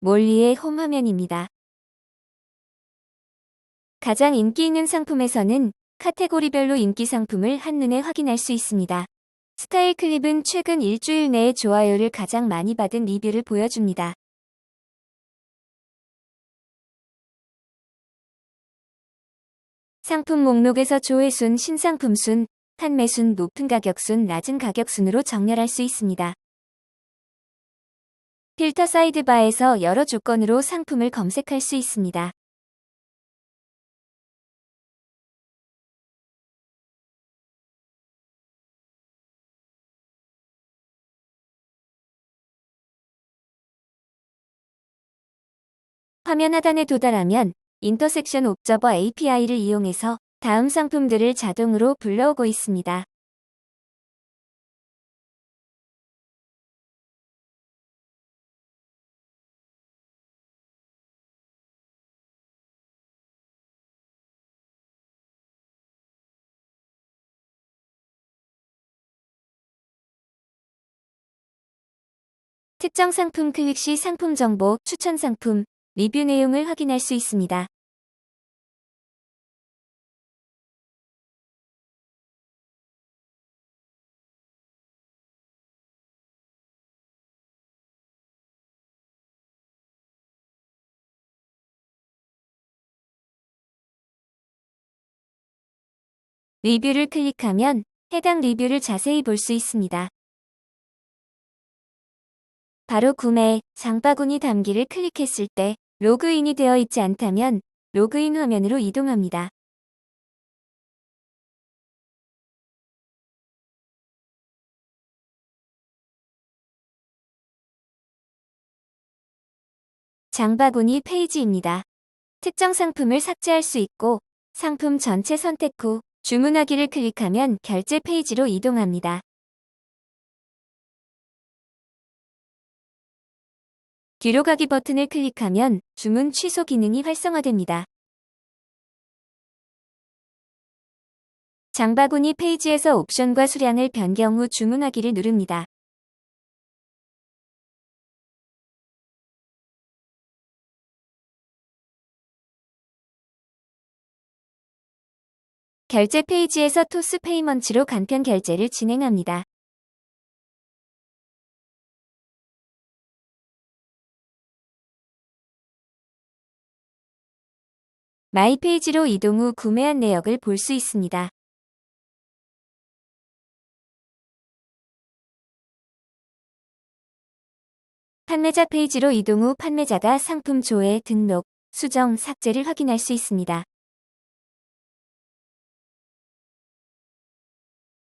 몰리의 홈 화면입니다. 가장 인기 있는 상품에서는 카테고리별로 인기 상품을 한눈에 확인할 수 있습니다. 스타일 클립은 최근 일주일 내에 좋아요를 가장 많이 받은 리뷰를 보여줍니다. 상품 목록에서 조회순, 신상품순, 판매순, 높은 가격순, 낮은 가격순으로 정렬할 수 있습니다. 필터 사이드바에서 여러 조건으로 상품을 검색할 수 있습니다. 화면 하단에 도달하면 인터섹션 옵저버 API를 이용해서 다음 상품들을 자동으로 불러오고 있습니다. 특정 상품 클릭 시 상품 정보, 추천 상품, 리뷰 내용을 확인할 수 있습니다. 리뷰를 클릭하면 해당 리뷰를 자세히 볼 수 있습니다. 바로 구매, 장바구니 담기를 클릭했을 때 로그인이 되어 있지 않다면 로그인 화면으로 이동합니다. 장바구니 페이지입니다. 특정 상품을 삭제할 수 있고 상품 전체 선택 후 주문하기를 클릭하면 결제 페이지로 이동합니다. 뒤로 가기 버튼을 클릭하면 주문 취소 기능이 활성화됩니다. 장바구니 페이지에서 옵션과 수량을 변경 후 주문하기를 누릅니다. 결제 페이지에서 토스 페이먼츠로 간편 결제를 진행합니다. 마이 페이지로 이동 후 구매한 내역을 볼 수 있습니다. 판매자 페이지로 이동 후 판매자가 상품 조회, 등록, 수정, 삭제를 확인할 수 있습니다.